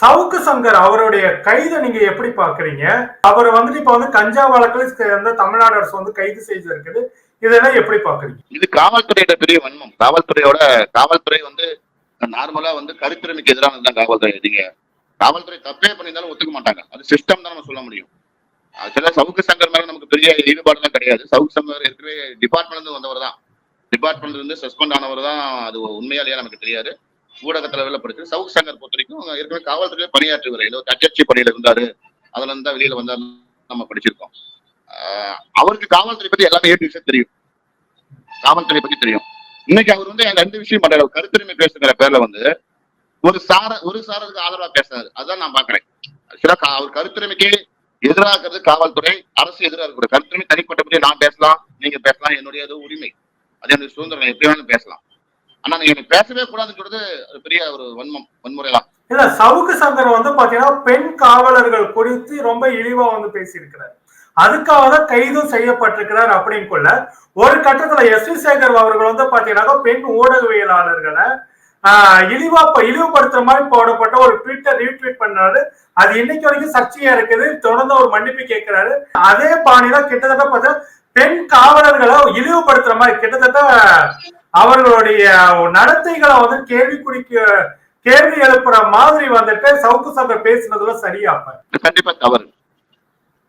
சவுக்கு சங்கர் அவருடைய கைதை நீங்க எப்படி பாக்குறீங்க? அவர் வந்துட்டு இப்ப வந்து கஞ்சா வழக்கில் வந்து தமிழ்நாடு அரசு வந்து கைது செய்திருக்குது. இதெல்லாம் எப்படி பாக்குறீங்க? இது காவல்துறையோட பெரிய வன்மம். காவல்துறையோட காவல்துறை வந்து நார்மலா வந்து கருத்திறனுக்கு எதிரானது தான் காவல்துறை. நீங்க காவல்துறை தப்பே பண்ணியிருந்தாலும் ஒத்துக்க மாட்டாங்க. அது சிஸ்டம் தான் நம்ம சொல்ல முடியும். ஆக்சுவலா சவுக்கு சங்கர் மேல நமக்கு பெரிய ஈடுபாடுலாம் கிடையாது. சவுக்கு சங்கர் ஏற்கனவே டிபார்ட்மெண்ட்ல இருந்து வந்தவர் தான். டிபார்ட்மெண்ட்ல இருந்து சஸ்பெண்ட் ஆனவர் தான். அது உண்மையாலேயே நமக்கு தெரியாது. ஊடகத்துல வெளிப்படுத்து சவுக் சங்கர் பொறுத்த வரைக்கும் ஏற்கனவே காவல்துறையில பணியாற்றுவார் ஏதோ தட்டச்சி பணியில இருந்தாரு. அதுல இருந்தா வெளியில வந்தாரு நம்ம படிச்சிருக்கோம். ஆஹ் அவருக்கு காவல்துறை பத்தி எல்லாமே ஏற்று விஷயம் தெரியும். காவல்துறை பத்தி தெரியும். இன்னைக்கு அவர் வந்து எங்க ரெண்டு விஷயம் பண்றாரு. கருத்துரிமை பேசுங்கிற பேர்ல வந்து ஒரு சார ஒரு சாரருக்கு ஆதரவா பேசுறாரு அதான் நான் பாக்குறேன் ஆக்சுவலா கா- அவர் கருத்துரிமைக்கு எதிராக இருக்கிறது காவல்துறை அரசு எதிராக இருக்கிற கருத்துரிமை பற்றி நான் பேசலாம் நீங்க பேசலாம் என்னுடைய உரிமை. அது என்னுடைய சுதந்திரம் எப்படி வேணாலும் பேசலாம். ஆனா நீங்க பேசவே கூடாதுன்னு சொல்றது பெரிய ஒரு வன்மம் வன்முறை தான் இல்ல சவுக்கு சங்கர் வந்து பாத்தீங்கன்னா பெண் காவலர்கள் குறித்து ரொம்ப இழிவா வந்து பேசியிருக்கிறார். அதுக்காக தான் கைதும் செய்யப்பட்டிருக்கிறார் அப்படின்னு ஒரு கட்டத்துல எஸ் வி சேகர் அவர்கள் வந்து பாத்தீங்கன்னா பெண் ஊடகவியலாளர்களை ஆஹ் இழிவா இழிவுபடுத்துற மாதிரி போடப்பட்ட ஒரு ட்விட்டர் ரீட்வீட் பண்றாரு. அது இன்னைக்கு வரைக்கும் சர்ச்சையா இருக்குது. தொடர்ந்து ஒரு மன்னிப்பு கேட்கிறாரு. அதே பாணியில கிட்டத்தட்ட பார்த்தா பெண் காவலர்களை இழிவுபடுத்துற மாதிரி கிட்டத்தட்ட அவர்களுடைய நடத்தைகளை வந்து கேள்விக்குறிக்கு கேள்வி எழுப்புற மாதிரி வந்துட்டு சவுக்கு சபை பேசுனதுல சரியா கண்டிப்பா தவறு.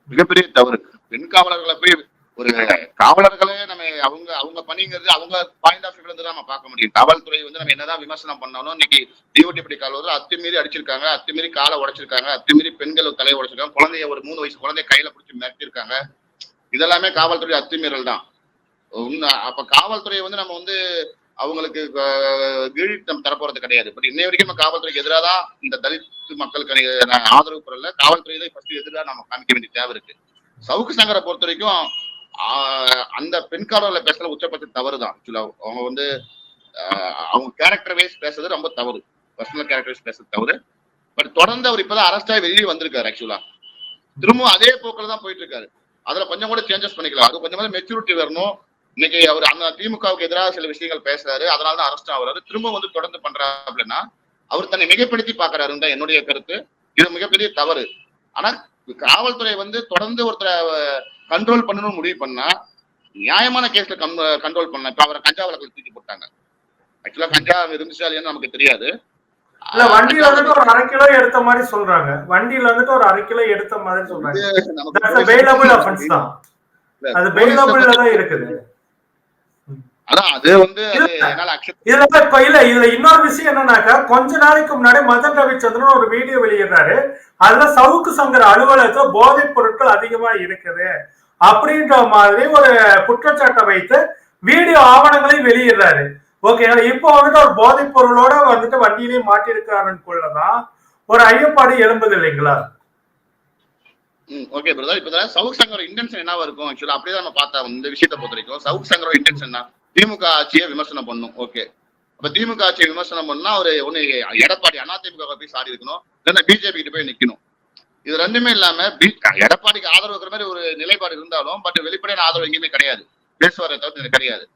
மிகப்பெரிய தவறு. பெண் காவலர்களை போய் ஒரு காவலர்களே நம்ம அவங்க அவங்க பணிங்கிறது அவங்க பாயிண்ட் ஆஃப் இருந்து நம்ம பார்க்க முடியும். காவல்துறை வந்து நம்ம என்னதான் விமர்சனம் பண்ணாலும் இன்னைக்கு டிஓடிபடி காவலர் அத்துமீறி அடிச்சிருக்காங்க அத்துமீறி காலை உடைச்சிருக்காங்க அத்துமீறி பெண்கள் தலையை உடைச்சிருக்காங்க குழந்தைய ஒரு மூணு வயசு குழந்தைய கையில பிடிச்சி மிரட்டிருக்காங்க இதெல்லாமே காவல்துறை அத்துமீறல் தான். அப்ப காவல்துறையை வந்து நம்ம வந்து அவங்களுக்கு அஹ், கீழ்த்தம் தரப்போறது கிடையாது. பட் இன்னை வரைக்கும் நம்ம காவல்துறைக்கு எதிராக தான் இந்த தலித் மக்களுக்கு ஆதரவு குரல்ல காவல்துறையில ஃபர்ஸ்ட் எதிராக நம்ம காமிக்க வேண்டிய தேவை இருக்கு. சவுக்கு சங்கரை பொறுத்த வரைக்கும் ஆஹ், அந்த பெண் காவலர்ல பேசுற உச்சபட்ச தவறு தான். ஆக்சுவலா அவங்க வந்து ஆஹ், அவங்க கேரக்டர் வைஸ் பேசுறது ரொம்ப தவறு. பர்சனல் கேரக்டர் வைஸ் பேசுறது தவறு. பட் தொடர்ந்து அவர் இப்பதான் அரஸ்டா வெளியே வந்திருக்காரு ஆக்சுவலா. திரும்பவும் அதே போக்கில் தான் போயிட்டு இருக்காரு. அதுல கொஞ்சம் கூட சேஞ்சஸ் பண்ணிக்கலாம். அது கொஞ்சம் மெச்சூரிட்டி வரணும். இன்னைக்கு அவர் அந்த திமுகவுக்கு எதிராக சில விஷயங்கள் பேசுறாரு. அதனால தான் அரெஸ்ட் ஆகுறாரு. திரும்ப வந்து தொடர்ந்து பண்றாருன்னா அவர் தன்னை மிகப்படுத்தி பாக்குறாருன்னு தான் என்னுடைய கருத்து. இது மிகப்பெரிய தவறு. ஆனா காவல்துறை வந்து தொடர்ந்து ஒருத்தரை கண்ட்ரோல் பண்ணணும்னு முடிவு பண்ணா நியாயமான கேஸ்ல கண்ட்ரோல் பண்ணலாம் இப்ப அவரை கஞ்சா வழக்கில் தூக்கி போட்டாங்க. ஆக்சுவலா கஞ்சா இருந்துச்சா இல்லையான்னு நமக்கு தெரியாது. இல்ல வண்டியில வந்துட்டு ஒரு அரை கிலோ எடுத்த மாதிரி சொல்றாங்க. வண்டியில வந்துட்டு ஒரு அரை கிலோ எடுத்த மாதிரி சொல்றாங்க. நமக்கு பெயிலபிள் அஃபென்ஸ் தான். அது பெயிலபிள்ல தான் இருக்குது அதான் அது வந்து அது என்னால அக்செப்ட் இதுல இதுல இன்னொரு விஷயம் என்னன்னாக்கா கொஞ்ச நாளைக்கு முன்னாடி மதன் ரவிச்சந்திரன் ஒரு வீடியோ வெளியிடுறாரு. அதுல சவுக்கு சங்கர் அலுவலகத்துல போதைப் பொருட்கள் அதிகமா இருக்குது அப்படின்ற மாதிரி ஒரு குற்றச்சாட்டை வைத்து வீடியோ ஆவணங்களை வெளியிடுறாரு. ஓகே இப்போ வந்துட்டு ஒரு போதைப் பொருளோட வந்துட்டு வண்டியிலேயே மாட்டிருக்காருன்னு கொள்ளதான் ஒரு ஐயப்பாடு எழும்புது இல்லைங்களா? ஓகே பிரதர் இப்ப சவுக் சங்கரோட இன்டென்ஷன் என்னவா இருக்கும்? ஆக்சுவலா அப்படியே நம்ம பார்த்தா இந்த விஷயத்தை பொறுத்த வரைக்கும். சவுக் சங்கரோட இன்டென்ஷன் திமுக ஆட்சியை விமர்சனம் பண்ணும். ஓகே அப்ப திமுக ஆட்சியை விமர்சனம் பண்ணா ஒரு ஒண்ணு எடப்பாடி அதிமுக போய் சாடி இருக்கணும். இல்லைன்னா பிஜேபி கிட்ட போய் நிக்கணும். இது ரெண்டுமே இல்லாம பி- எடப்பாடிக்கு ஆதரவு இருக்கிற மாதிரி ஒரு நிலைப்பாடு இருந்தாலும் பட் வெளிப்படையான ஆதரவு எங்கேயுமே கிடையாது. பேசுவாரை தவிர கிடையாது.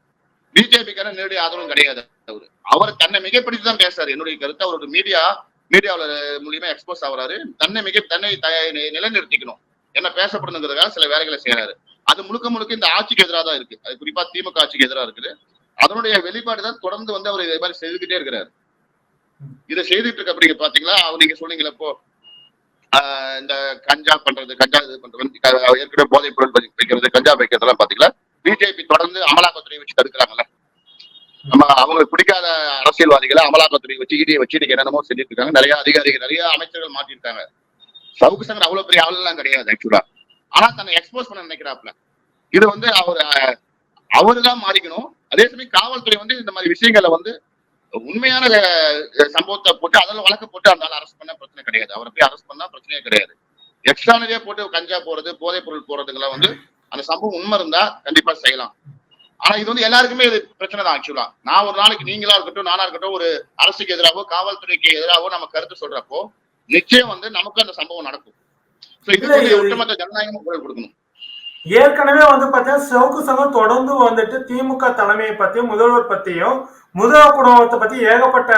பிஜேபிக்கான நேரடி ஆதரவும் கிடையாது அவரு. அவர் தன்னை மிகப்பிடித்து தான் பேசுறாரு. என்னுடைய கருத்து அவரோட மீடியா மீடியாவில் மூலியமா எக்ஸ்போஸ் ஆகுறாரு. தன்னை மிக தன்னை நிலைநிறுத்திக்கணும். என்ன பேசப்படணுங்கிறதுக்காக சில வேலைகளை செய்யறாரு அது முழுக்க முழுக்க இந்த ஆட்சிக்கு எதிராக தான் இருக்கு. அது குறிப்பா திமுக ஆட்சிக்கு எதிராக இருக்குது. அதனுடைய வெளிப்பாடு தான் தொடர்ந்து வந்து அவர் இதே மாதிரி செய்துகிட்டே இருக்கிறாரு. இதை செய்துட்டு இருக்க அப்படிங்க பாத்தீங்களா? அவர் நீங்க சொன்னீங்களா இப்போ ஆஹ் இந்த கஞ்சா பண்றது கஞ்சா இது பண்றது ஏற்கனவே போதைப் பொருள் வைக்கிறது கஞ்சா வைக்கிறதெல்லாம் பாத்தீங்களா? பிஜேபி தொடர்ந்து அமலாக்கத்துறை வச்சு தடுக்கிறாங்கல்ல. நம்ம அவங்களுக்கு பிடிக்காத அரசியல்வாதிகளை அமலாக்கத்துறை வச்சு இடியை வச்சு நீங்க என்னென்னமோ செஞ்சுட்டு இருக்காங்க. நிறைய அதிகாரிகள் நிறைய அமைச்சர்கள் மாட்டிருக்காங்க சவுக்கு சங்கர் அவ்வளவு பெரிய ஆளெல்லாம் கிடையாது ஆக்சுவலா ஆனா தன்னை எக்ஸ்போஸ் பண்ண நினைக்கிறாப்ல இது வந்து அவர் அவரு தான் மாறிக்கணும். அதே சமயம் காவல்துறை வந்து இந்த மாதிரி விஷயங்களை வந்து உண்மையான சம்பவத்தை போட்டு அதில் வழக்கு போட்டு அந்த அரெஸ்ட் பண்ண பிரச்சனை கிடையாது. அவரை போய் அரெஸ்ட் பண்ணா பிரச்சனையே கிடையாது. எக்ஸ்ட்ரானதே போட்டு கஞ்சா போறது போதைப் பொருள் போறதுங்கெல்லாம் வந்து அந்த சம்பவம் உண்மை இருந்தா கண்டிப்பா செய்யலாம். ஆனா இது வந்து எல்லாருக்குமே இது பிரச்சனை தான் ஆக்சுவலா நான் ஒரு நாளைக்கு நீங்களா இருக்கட்டும் நானா இருக்கட்டும் ஒரு அரசுக்கு எதிராகவோ காவல்துறைக்கு எதிராகவோ நம்ம கருத்து சொல்றப்போ நிச்சயம் வந்து நமக்கு அந்த சம்பவம் நடக்கும். So இதுக்கு ஒட்டுமொத்த ஜனநாயகமும் குரல் கொடுக்கணும். ஏற்கனவே வந்து பார்த்தீங்கன்னா செவுக்கு சங்கம் தொடர்ந்து வந்துட்டு திமுக தலைமையை பத்தியும் முதல்வர் பத்தியும் முதல்வர் குடும்பத்தை பத்தி ஏகப்பட்ட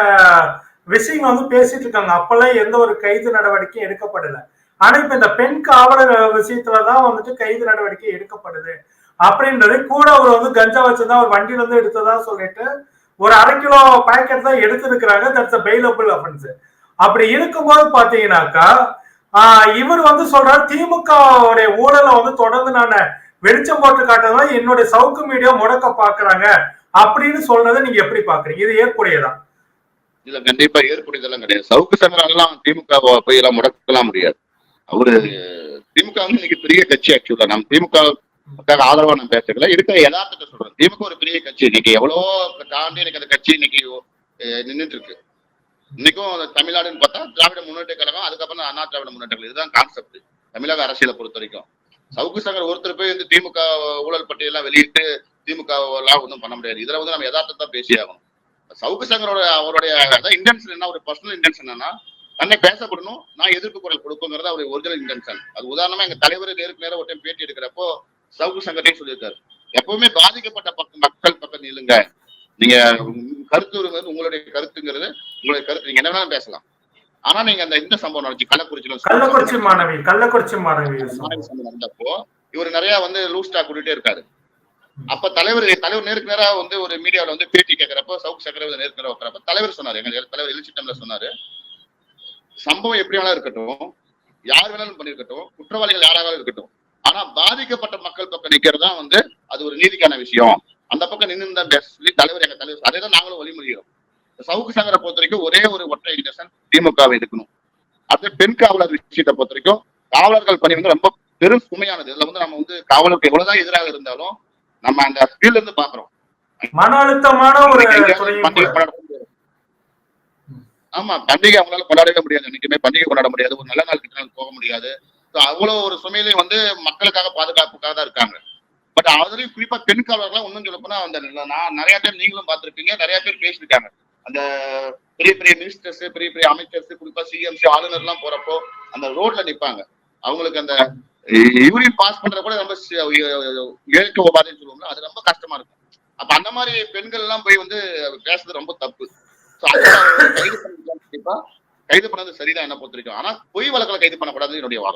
விஷயங்கள் வந்து பேசிட்டு இருக்காங்க. அப்பெல்லாம் எந்த ஒரு கைது நடவடிக்கையும் எடுக்கப்படல. ஆனா இப்ப இந்த பெண் காவலர் விஷயத்துலதான் வந்துட்டு கைது நடவடிக்கை எடுக்கப்படுது அப்படின்றது கூட அவர் வந்து கஞ்சா வச்சிருந்தா ஒரு வண்டியில இருந்து எடுத்ததா சொல்லிட்டு ஒரு அரை கிலோ பேக்கெட் தான் எடுத்திருக்கிறாங்க. தட்ஸ் பெயிலபிள் அஃபென்ஸ் அப்படி இருக்கும்போது பாத்தீங்கன்னாக்கா இவர் வந்து சொல்றாரு திமுக ஊழலை வந்து தொடர்ந்து நான் வெளிச்சம் போட்டு காட்டுறதுனால என்னுடைய சவுக்கு மீடியா முடக்க பாக்குறாங்க அப்படின்னு சொல்றதை நீங்க எப்படி பாக்குறீங்க? இது ஏற்புடையதா? இதுல கண்டிப்பா ஏற்புடையதெல்லாம் கிடையாது. சவுக்கு சங்கரெல்லாம் திமுக போய் எல்லாம் முடக்கலாம் முடியாது. அவரு திமுக வந்து இன்னைக்கு பெரிய கட்சி ஆக்சுவலா நம்ம திமுக ஆதரவா நான் பேசல இருக்கிற யதார்த்தத்தை சொல்றேன். திமுக ஒரு பெரிய கட்சி. இன்னைக்கு எவ்வளவோ தாண்டி எனக்கு அந்த கட்சி இன்னைக்கு நின்றுட்டு நின்னுட்டு இருக்கு. இன்னைக்கும் தமிழ்நாடுன்னு பார்த்தா திராவிட முன்னேற்ற கழகம் அதுக்கப்புறம் அண்ணா திராவிட முன்னேற்ற கழகம். இதுதான் கான்செப்ட் தமிழக அரசியலை பொறுத்த வரைக்கும். சவுக்கு சங்கர் ஒருத்தர் போய் வந்து திமுக ஊழல் பட்டியலாம் வெளியிட்டு திமுக ஒன்றும் பண்ண முடியாது. இதுல வந்து நம்ம யதார்த்தத்தை பேசி ஆகணும். சவுக்கு சங்கரோட அவருடைய இன்டென்ஷன் என்ன? ஒரு பர்சனல் இன்டென்ஷன் என்னன்னா தன்னை பேசப்படணும் நான் எதிர்ப்பு குரல் கொடுக்குங்கிறது அவருடைய ஒரிஜினல் இன்டென்ஷன் அது உதாரணமா எங்க தலைவர் நேருக்கு நேரம் டைம் பேட்டி எடுக்கிறப்போ சவுக்கு சங்கரையும் சொல்லியிருக்காரு. எப்பவுமே பாதிக்கப்பட்ட பக்கம் மக்கள் பக்கம் நில்லுங்க நீங்க கருத்துங்கிறது உங்களுடைய கருத்துங்கிறது உங்களுடைய கருத்து நீங்க என்ன வேணாலும் பேசலாம். ஆனா நீங்க அந்த இந்த சம்பவம் நடந்துச்சு கள்ளக்குறிச்சியில கள்ளக்குறிச்சி மாணவி கள்ளக்குறிச்சி மாணவி மாணவி சம்பவம் நடந்தப்போ இவர் நிறைய வந்து லூஸ் ஸ்டாக் கூட்டிட்டே இருக்காரு. அப்ப தலைவர் தலைவர் நேருக்கு நேரா வந்து ஒரு மீடியாவில் வந்து பேட்டி கேட்கிறப்போ சவுக்கு சக்கரவர்த்தி நேருக்கு நேரா வைக்கிறப்ப தலைவர் சொன்னாரு எங்க தலைவர் எழுச்சி டைம்ல சொன்னாரு. சம்பவம் எப்படி வேணாலும் இருக்கட்டும் யார் வேணாலும் பண்ணிருக்கட்டும் குற்றவாளிகள் யாராவது இருக்கட்டும் ஆனா பாதிக்கப்பட்ட மக்கள் பக்கம் நிக்கிறது தான் வந்து அது ஒரு நீதிக்கான விஷயம். அந்த பக்கம் நின்று தான் பேச சொல்லி தலைவர் எங்க தலைவர் அதே தான் நாங்களும் வழிமொழிகிறோம் சவுக்கு சங்கரை பொறுத்த வரைக்கும் ஒரே ஒரு ஒற்றை இன்டென்ஷன் திமுகவை எடுக்கணும். அடுத்து பெண் காவலர் விஷயத்தை பொறுத்த வரைக்கும் காவலர்கள் பணி வந்து ரொம்ப பெரும் சுமையானது. இதுல வந்து நம்ம வந்து காவலருக்கு எவ்வளவுதான் எதிராக இருந்தாலும் நம்ம அந்த ஃபீல்ட்ல இருந்து பாக்குறோம் மன அழுத்தமான ஒரு. ஆமா பண்டிகை அவங்களால கொண்டாடவே முடியாது. என்னைக்குமே பண்டிகை கொண்டாட முடியாது. ஒரு நல்ல நாள் கிட்ட நாள் போக முடியாது. அவ்வளவு ஒரு சுமையிலையும் வந்து மக்களுக்காக பாதுகாப்புக்காக தான் இருக்காங்க. பட் அதுலயும் குறிப்பா பெண் காவலர்கள்லாம் ஒன்னும் சொல்ல போனா அந்த நான் நிறைய டைம் நீங்களும் பார்த்திருப்பீங்க. நிறைய பேர் பேசியிருக்காங்க. அந்த பெரிய பெரிய மினிஸ்டர்ஸ் பெரிய பெரிய அமைச்சர்ஸ் குறிப்பா சிஎம்சி ஆளுநர் எல்லாம் போறப்போ அந்த ரோட்ல நிப்பாங்க. அவங்களுக்கு அந்த யூரின் பாஸ் பண்றது கூட ரொம்ப இயற்கை உபாதைன்னு சொல்லுவோம்ல அது ரொம்ப கஷ்டமா இருக்கும். அப்ப அந்த மாதிரி பெண்கள் எல்லாம் போய் வந்து பேசுறது ரொம்ப தப்பு. கைது பண்ணி கைது பண்ணது சரிதான் என்ன பொறுத்த வரைக்கும். ஆனா பொய் வழக்கில் கைது பண்ணக்கூடாது என்னுடைய வாதம்.